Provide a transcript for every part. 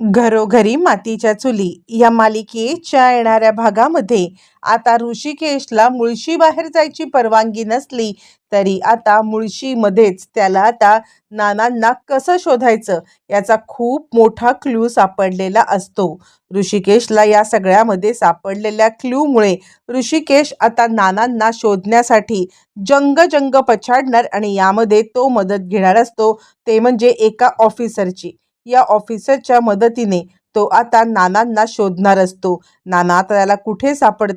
घरोघरी मातीच्या चुली या मालिकेच्या येणाऱ्या भागामध्ये आता ऋषिकेशला मुळशी बाहेर जायची परवानगी नसली तरी आता मुळशीमध्येच त्याला आता नानांना कसं शोधायचं याचा खूप मोठा क्ल्यू सापडलेला असतो. ऋषिकेशला या सगळ्यामध्ये सापडलेल्या क्ल्यूमुळे ऋषिकेश आता नानांना शोधण्यासाठी जंग जंग पछाडणार आणि यामध्ये तो मदत घेणार असतो ते म्हणजे एका ऑफिसरची या ऑफिसरच्या मदतीने तो आता नानांना शोधणार असतो. नाना आता त्याला कुठे सापड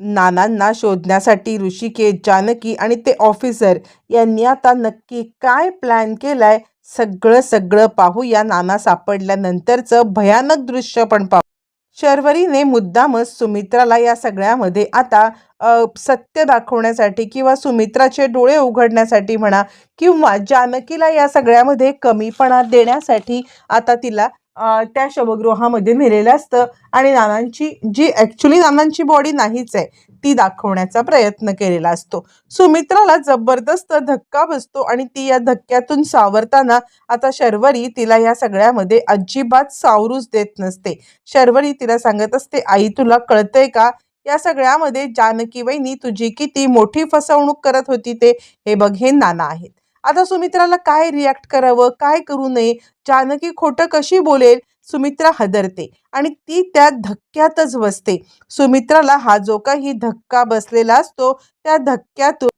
नानांना शोधण्यासाठी ऋषिकेश जानकी आणि ते ऑफिसर यांनी आता नक्की काय प्लॅन केलाय? सगळं सगळं पाहूया. नाना सापडल्यानंतरचं भयानक दृश्य पण पाहू. शर्वरीने मुद्दामच सुमित्राला या सगळ्यामध्ये आता सत्य दाखवण्यासाठी किंवा सुमित्राचे डोळे उघडण्यासाठी म्हणा किंवा जानकीला या सगळ्यामध्ये कमीपणा देण्यासाठी आता तिला त्या शवगृहामध्ये नेलेलं असतं. आणि नानांची जी ॲक्च्युली नानांची बॉडी नाहीच आहे ती दाखवण्याचा प्रयत्न केलेला असतो. सुमित्राला जबरदस्त धक्का बसतो आणि ती या धक्क्यातून सावरताना आता शर्वरी तिला या सगळ्यामध्ये अजिबात सावरूच देत नसते. शर्वरी तिला सांगत असते आई तुला कळतंय का? या सगळ्यामध्ये जानकी वहिनी तुझी किती मोठी फसवणूक करत होती ते? हे बघ हे नाना आहेत. आता सुमित्राला काय रिॲक्ट करावं काय करू नये जानकी खोटं कशी बोलेल सुमित्रा हदरते आणि ती त्या धक्क्यातच बसते. सुमित्राला हा जो काही धक्का बसलेला असतो त्या धक्क्यातून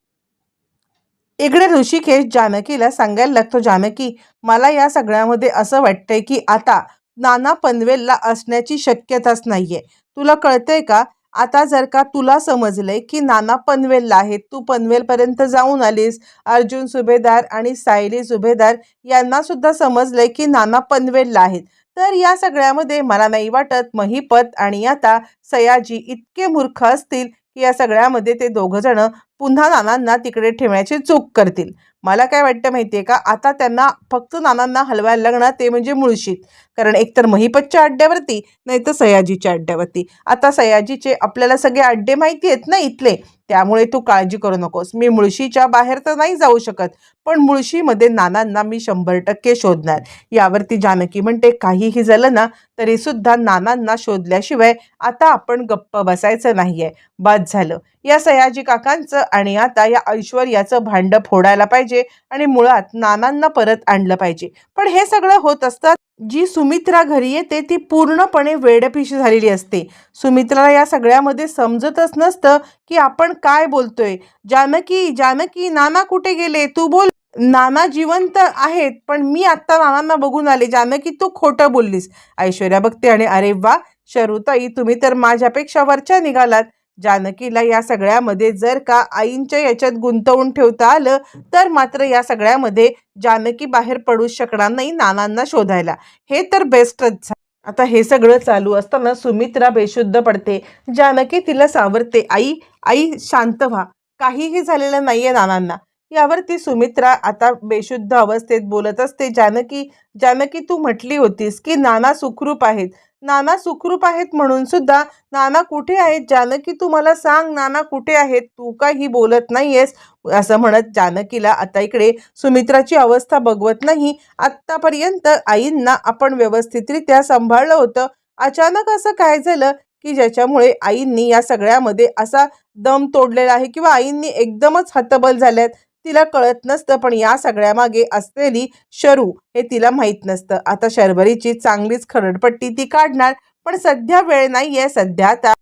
इकडे ऋषिकेश जानकीला सांगायला लागतो जानकी मला या सगळ्यामध्ये असं वाटतंय की आता नाना पनवेलला असण्याची शक्यताच नाहीये. तुला कळतंय का? आता जर का तुला समजलंय की नाना पनवेलला आहेत तू पनवेलपर्यंत जाऊन आलीस. अर्जुन सुभेदार आणि सायली सुभेदार यांना सुद्धा समजलंय की नाना पनवेलला आहेत. तर या सगळ्यामध्ये मला नाही वाटत महिपत आणि आता सयाजी इतके मूर्ख असतील की या सगळ्यामध्ये ते दोघं जण पुन्हा नानांना तिकडे ठेवण्याची चूक करतील. मला काय वाटतं माहितीये का? आता त्यांना फक्त नानांना हलवायला लागणार ते म्हणजे मुळशीत. कारण एकतर महिपतच्या अड्ड्यावरती नाही तर सयाजीच्या अड्ड्यावरती. आता सयाजीचे आपल्याला सगळे अड्डे माहिती आहेत ना इथले. त्यामुळे तू काळजी करू नकोस. मी मुळशीच्या बाहेर तर नाही जाऊ शकत. पण मुळशीमध्ये नानांना मी शंभर टक्के शोधणार. यावरती जानकी म्हणते काहीही झालं ना तरी सुद्धा नानांना शोधल्याशिवाय आता आपण गप्प बसायचं नाही आहे बाद झालं. या सयाजी काकांचं आणि आता या ऐश्वर्याचं भांडं फोडायला पाहिजे आणि मुळात नानांना परत आणलं पाहिजे. पण हे सगळं होत असतात जी सुमित्रा घरी येते ती पूर्णपणे वेडपिशी झालेली असते. सुमित्राला या सगळ्यामध्ये समजतच नसतं की आपण काय बोलतोय. जानकी जानकी नाना कुठे गेले? तू बोल. नाना जिवंत आहेत पण मी आत्ता नानांना बघून आले. जानकी तू खोटं बोललीस. ऐश्वर्या बघते आणि अरे वा शरुताई तुम्ही तर माझ्यापेक्षा वरच्या निघालात. जानकीला या सगळ्यामध्ये जर का आईंच्या याच्यात गुंतवून ठेवता आलं तर मात्र या सगळ्यामध्ये जानकी बाहेर पडू शकणार नाही नानांना शोधायला. हे तर बेस्टच झालं. आता हे सगळं चालू असताना सुमित्रा बेशुद्ध पडते. जानकी तिला सावरते आई आई शांत व्हा. काहीही झालेलं नाहीये नानांना. यावरती सुमित्रा आता बेशुद्ध अवस्थेत बोलत असते जानकी जानकी तू म्हटली होतीस की नाना सुखरूप आहेत. नाना सुखरूप आहेत म्हणून सुद्धा नाना कुठे आहेत? जानकी तू मला सांग नाना कुठे आहेत? तू काही बोलत नाहीयेस असं म्हणत जानकीला आता इकडे सुमित्राची अवस्था बघवत नाही. आत्तापर्यंत आईंना आपण व्यवस्थितरित्या सांभाळलं होतं. अचानक असं काय झालं की ज्याच्यामुळे आईंनी या सगळ्यामध्ये असा दम तोडलेला आहे किंवा आईंनी एकदमच हतबल झाल्यात? तिला कळत नसतं पण या सगळ्यामागे असलेली शरू हे तिला माहीत नसतं. आता शर्वरीची चांगलीच खरडपट्टी ती काढणार पण सध्या वेळ नाही आहे सध्या आता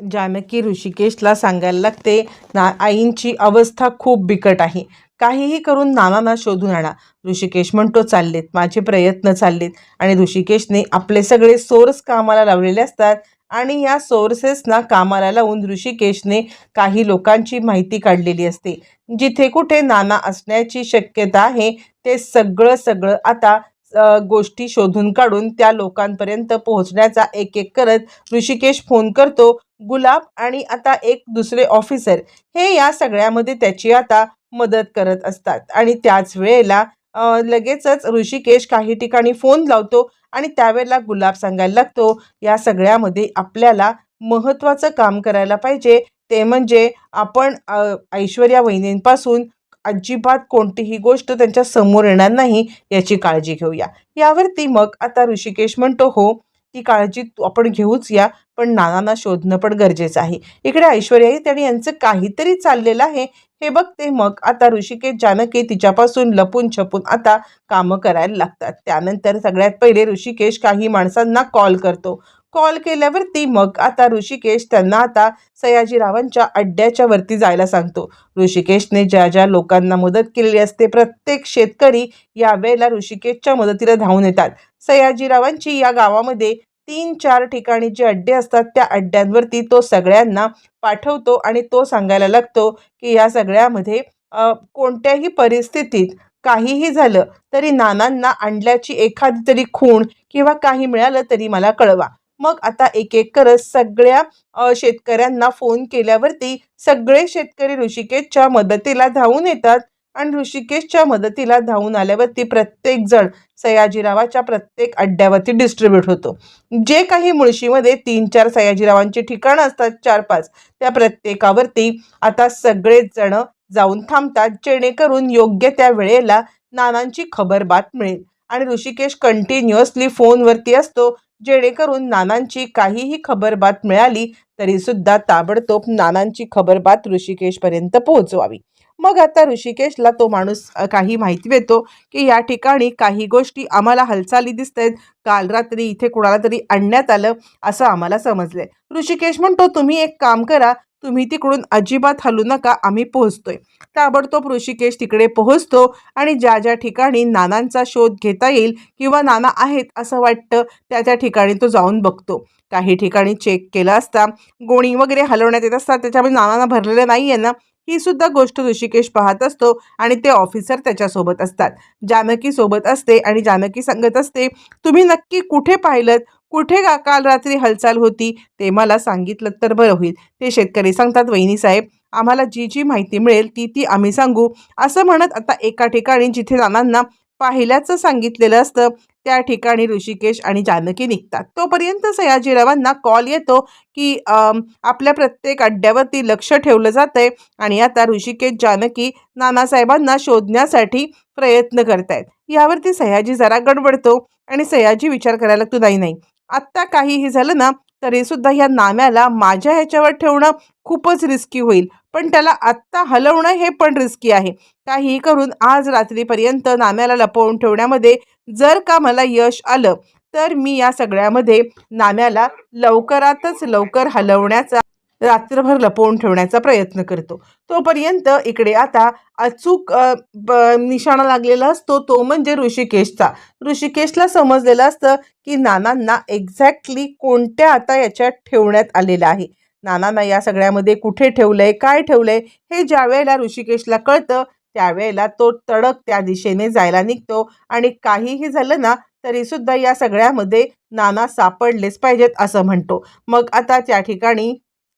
जानकी ऋषिकेशला सांगायला लागते ना आईंची अवस्था खूप बिकट आहे. काहीही करून नानांना शोधून आणा. ऋषिकेश म्हणतो चाललेत. माझे प्रयत्न चाललेत. आणि ऋषिकेशने आपले सगळे सोर्स कामाला लावलेले असतात. आणि या सोर्सेसना कामाला लावून ऋषिकेशने काही लोकांची माहिती काढलेली असते. जिथे कुठे नाना असण्याची शक्यता आहे ते सगळं सगळं आता गोष्टी शोधून काढून त्या लोकांपर्यंत पोहोचण्याचा एक एक करत ऋषिकेश फोन करतो गुलाब आणि आता एक दुसरे ऑफिसर हे या सगळ्यामध्ये त्याची आता मदत करत असतात. आणि त्याच वेळेला लगेचच ऋषिकेश काही ठिकाणी फोन लावतो आणि त्यावेळेला गुलाब सांगायला लागतो या सगळ्यामध्ये आपल्याला महत्त्वाचं काम करायला पाहिजे. ते म्हणजे आपण ऐश्वर्या वहिनींपासून अजिबात कोणतीही गोष्ट त्यांच्यासमोर येणार नाही याची काळजी घेऊया. यावरती मग आता ऋषिकेश म्हणतो हो ती काळजी तू- आपण घेऊच या पण नानांना शोधणं पण गरजेचं आहे. इकडे ऐश्वर्याही आणि यांचं काहीतरी चाललेलं आहे. हे बघते मग. आता ऋषिकेश जानकी तिच्यापासून लपून छपून आता कामं करायला लागतात. त्यानंतर सगळ्यात पहिले ऋषिकेश काही माणसांना कॉल करतो. कॉल केल्यावरती मग आता ऋषिकेश त्यांना आता सयाजीरावांच्या अड्ड्याच्या वरती जायला सांगतो. ऋषिकेशने ज्या ज्या लोकांना मदत केलेली असते प्रत्येक शेतकरी यावेळेला ऋषिकेशच्या मदतीला धावून येतात. सयाजीरावांची या गावामध्ये तीन चार ठिकाणी जे अड्डे असतात त्या अड्ड्यांवरती तो सगळ्यांना पाठवतो आणि तो सांगायला लागतो की या सगळ्यामध्ये कोणत्याही परिस्थितीत काहीही झालं तरी नानांना आणल्याची एखादी तरी खूण किंवा काही मिळालं तरी मला कळवा. मग आता एक एक करत सगळ्या शेतकऱ्यांना फोन केल्यावरती सगळे शेतकरी ऋषिकेशच्या मदतीला धावून येतात. आणि ऋषिकेशच्या मदतीला धावून आल्यावरती प्रत्येक जण सयाजीरावाच्या प्रत्येक अड्ड्यावरती डिस्ट्रीब्यूट होतो. जे काही मुळशीमध्ये तीन चार सयाजीरावांची ठिकाणं असतात चार पाच त्या प्रत्येकावरती आता सगळेच जण जाऊन थांबतात जेणेकरून योग्य त्या वेळेला नानांची खबरबात मिळेल. आणि ऋषिकेश कंटिन्युअसली फोनवरती असतो जेणेकरून नानांची काहीही खबरबात मिळाली तरीसुद्धा ताबडतोब नानांची खबरबात ऋषिकेशपर्यंत पोहोचवावी. मग आता ऋषिकेशला तो माणूस काही माहिती देतो की या ठिकाणी काही गोष्टी आम्हाला हालचाली दिसत आहेत काल रात्री इथे कुणाला तरी आणण्यात आलं असं आम्हाला समजलंय. ऋषिकेश म्हणतो तुम्ही एक काम करा तुम्ही तिकडून अजिबात हलू नका आम्ही पोहोचतोय. ताबडतोब ऋषिकेश तिकडे पोहोचतो आणि ज्या ज्या ठिकाणी नानांचा शोध घेता येईल किंवा नाना आहेत असं वाटतं त्या त्या ठिकाणी तो जाऊन बघतो. काही ठिकाणी चेक केलं असता गोणी वगैरे हलवण्यात येत असतात त्याच्यामुळे नानांना भरलेलं नाही आहे ना. ही सुद्धा गोष्ट ऋषिकेश पाहत असतो आणि ते ऑफिसर त्याच्यासोबत असतात. जानकी सोबत असते आणि जानकी सांगत असते तुम्ही नक्की कुठे पाहिलं कुठे का काल रात्री हालचाल होती? ते मला सांगितलं तर बरं होईल. ते शेतकरी सांगतात वहिनी साहेब आम्हाला जी जी माहिती मिळेल ती ती आम्ही सांगू. असं म्हणत आता एका ठिकाणी जिथे नानांना पाहिल्याचं सांगितलेलं असतं त्या ठिकाणी ऋषिकेश आणि जानकी निघतात. तोपर्यंत सयाजीरावांना कॉल येतो की आपल्या प्रत्येक अड्ड्यावरती लक्ष ठेवलं जात आहे आणि आता ऋषिकेश जानकी नानासाहेबांना शोधण्यासाठी प्रयत्न करतायत. यावरती सयाजी जरा गडबडतो आणि सयाजी विचार करायला लागतो नाही नाही. आत्ता काहीही झालं ना तरीसुद्धा ह्या या नाम्याला माझ्या ह्याच्यावर ठेवणं खूपच रिस्की होईल. पण त्याला आत्ता हलवणं हे पण रिस्की आहे. काही करून आज रात्रीपर्यंत नाम्याला लपवून ठेवण्यामध्ये जर का मला यश आलं तर मी या सगळ्यामध्ये नाम्याला लवकरातच लवकर हलवण्याचा रात्रभर लपवून ठेवण्याचा प्रयत्न करतो. तोपर्यंत इकडे आता अचूक ब- निशाणा लागलेला असतो तो म्हणजे ऋषिकेशचा. ऋषिकेशला समजलेलं असतं की नानांना एक्झॅक्टली कोणत्या आता याच्यात ठेवण्यात आलेलं आहे. नानांना या सगळ्यामध्ये कुठे ठेवलंय काय ठेवलंय हे ज्या वेळेला ऋषिकेशला कळतं त्यावेळेला तो तडक त्या दिशेने जायला निघतो. आणि काहीही झालं ना तरी सुद्धा या सगळ्यामध्ये नाना सापडलेच पाहिजेत असं म्हणतो. मग आता त्या ठिकाणी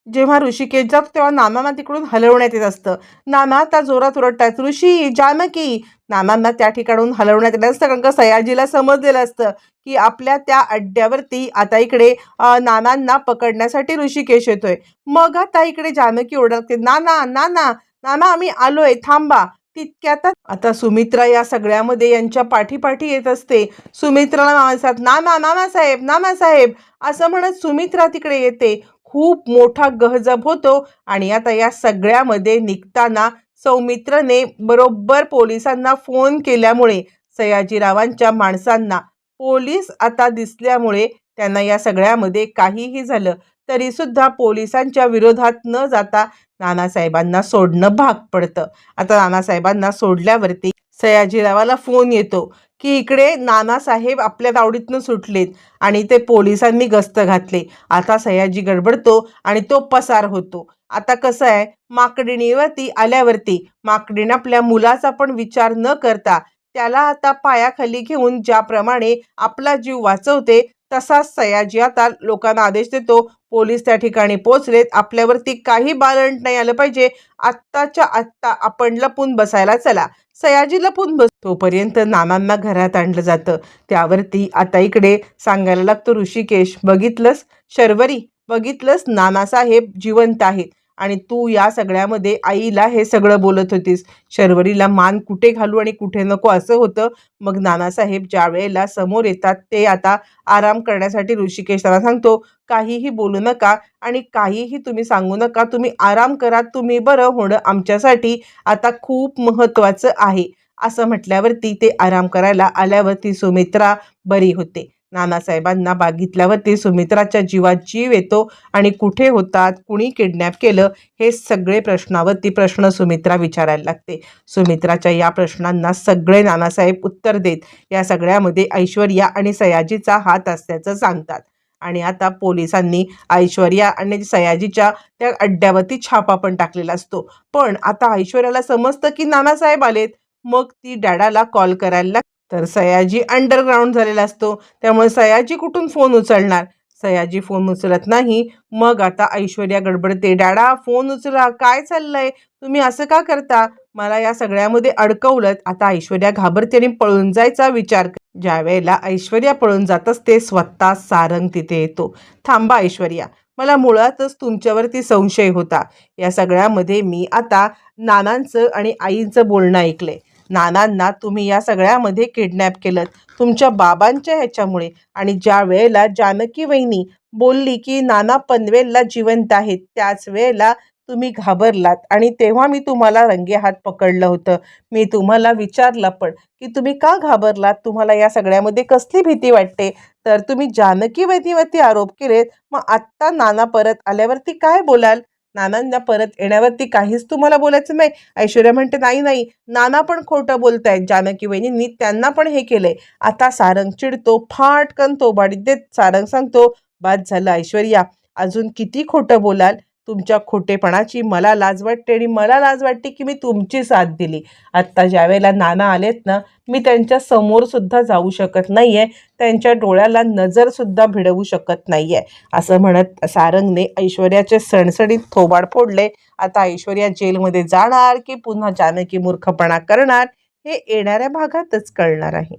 जेव्हा ऋषिकेश जातो तेव्हा नानांना तिकडून हलवण्यात येत असतं. नाना आता जोरात ओरडतात ऋषी जानकी! नानांना त्या ठिकाणून हलवण्यात येत असतं कारण का सयाजीला समजलेलं असतं की आपल्या त्या अड्ड्यावरती आता इकडे नानांना पकडण्यासाठी ऋषिकेश येतोय. मग आता इकडे जानकी ओरडते नाना नाना नाना आम्ही आलोय थांबा. तितक्यात आता सुमित्रा या सगळ्यामध्ये यांच्या पाठीपाठी येत असते. सुमित्राला मामासाहेब नाना नानासाहेब नानासाहेब असं म्हणत सुमित्रा तिकडे येते. खूप मोठा गहजब होतो आणि आता या सगळ्यामध्ये निघताना सौमित्रने बरोबर पोलिसांना फोन केल्यामुळे सयाजीरावांच्या माणसांना पोलीस आता दिसल्यामुळे त्यांना या सगळ्यामध्ये काहीही झालं. तरी सुद्धा पोलिसांच्या विरोधात न जाता नानासाहेबांना सोडणं भाग पडतं. आता नानासाहेबांना सोडल्यावरती सयाजीरावाला फोन येतो. की इकडे नानासाहेब आपल्या दावडीतनं सुटलेत आणि ते पोलिसांनी गस्त घातले. आता सयाजी गडबडतो आणि तो पसार होतो. आता कसं आहे माकडिणीवरती आल्यावरती माकडीनं आपल्या मुलाचा पण विचार न करता त्याला आता पायाखाली घेऊन ज्याप्रमाणे आपला जीव वाचवते तसाच सयाजी आता लोकांना आदेश देतो पोलीस त्या ठिकाणी पोचलेत आपल्यावरती काही बालंट नाही आलं पाहिजे. आत्ताच्या आत्ता आपण लपून बसायला चला. सयाजी लपून बस तोपर्यंत नानांना घरात आणलं जातं. त्यावरती आता इकडे सांगायला लागतो ऋषिकेश. बघितलंस? शर्वरी बघितलंस? नानासाहेब जिवंत आहेत. आणि तू या सगळ्यामध्ये आईला हे सगळं बोलत होतीस. शर्वरीला मान कुठे घालू आणि कुठे नको असं होतं. मग नानासाहेब ज्या वेळेला समोर येतात ते आता आराम करण्यासाठी ऋषिकेश त्यांना सांगतो काहीही बोलू नका आणि काहीही तुम्ही सांगू नका. तुम्ही आराम करा. तुम्ही बरं होणं आमच्यासाठी आता खूप महत्त्वाचं आहे. असं म्हटल्यावरती ते आराम करायला आल्यावरती सुमित्रा बरी होते. नानासाहेबांना बघितल्यावरती सुमित्राच्या जीवात जीव येतो आणि कुठे होतात कुणी किडनॅप केलं हे सगळे प्रश्नावरती प्रश्न सुमित्रा विचारायला लागते. सुमित्राच्या या प्रश्नांना सगळे नानासाहेब उत्तर देत या सगळ्यामध्ये ऐश्वर्या आणि सयाजीचा हात असल्याचं सांगतात. आणि आता पोलिसांनी ऐश्वर्या आणि सयाजीच्या त्या अड्ड्यावरती छापा पण टाकलेला असतो. पण आता ऐश्वर्याला समजतं की नानासाहेब आलेत. मग ती डॅडाला कॉल करायला लागते तर सयाजी अंडरग्राऊंड झालेला असतो. त्यामुळे सयाजी कुठून फोन उचलणार? सयाजी फोन उचलत नाही. मग आता ऐश्वर्या गडबडते. डॅडा फोन उचला. काय चाललंय? तुम्ही असं का करता? मला या सगळ्यामध्ये अडकवलं. आता ऐश्वर्या घाबरते आणि पळून जायचा विचार ज्या वेळेला ऐश्वर्या पळून जात असते स्वतः सारंग तिथे येतो. थांबा ऐश्वर्या. मला मुळातच तुमच्यावरती संशय होता. या सगळ्यामध्ये मी आता नानांचं आणि आईंचं बोलणं ऐकलंय. नानांना तुम्ही या सगळ्यामध्ये किडनॅप केलं तुमच्या बाबांच्या ह्याच्यामुळे. आणि ज्या वेळेला जानकी वहिनी बोलली की नाना पनवेलला जिवंत आहेत त्याच वेळेला तुम्ही घाबरलात. आणि तेव्हा मी तुम्हाला रंगेहात पकडलं होतं. मी तुम्हाला विचारलं पण की तुम्ही का घाबरलात? तुम्हाला या सगळ्यामध्ये कसली भीती वाटते? तर तुम्ही जानकी वहिनीवरती आरोप केलेत. मग आत्ता नाना परत आल्यावरती काय बोलाल? नानांना परत येण्यावरती काहीच तुम्हाला बोलायचं नाही. ऐश्वर्या म्हणते नाही नाही नाना पण खोटं बोलतायत. जानकी वहिनींनी त्यांना पण हे केलंय. आता सारंग चिडतो फाटकन तो बाडीत देत सारंग सांगतो बाद झालं ऐश्वर्या अजून किती खोटं बोलाल? तुमच्या खोटेपणाची मला लाज वाटते आणि मला लाज वाटते की मी तुमची साथ दिली. आत्ता ज्या वेळेला नाना आलेत ना मी त्यांच्या समोरसुद्धा जाऊ शकत नाही आहे त्यांच्या डोळ्याला नजरसुद्धा भिडवू शकत नाही आहे असं म्हणत सारंगने ऐश्वर्याचे सणसणीत थोबाड फोडले. आता ऐश्वर्या जेलमध्ये जाणार की पुन्हा जानकी मूर्खपणा करणार हे येणाऱ्या भागातच कळणार आहे.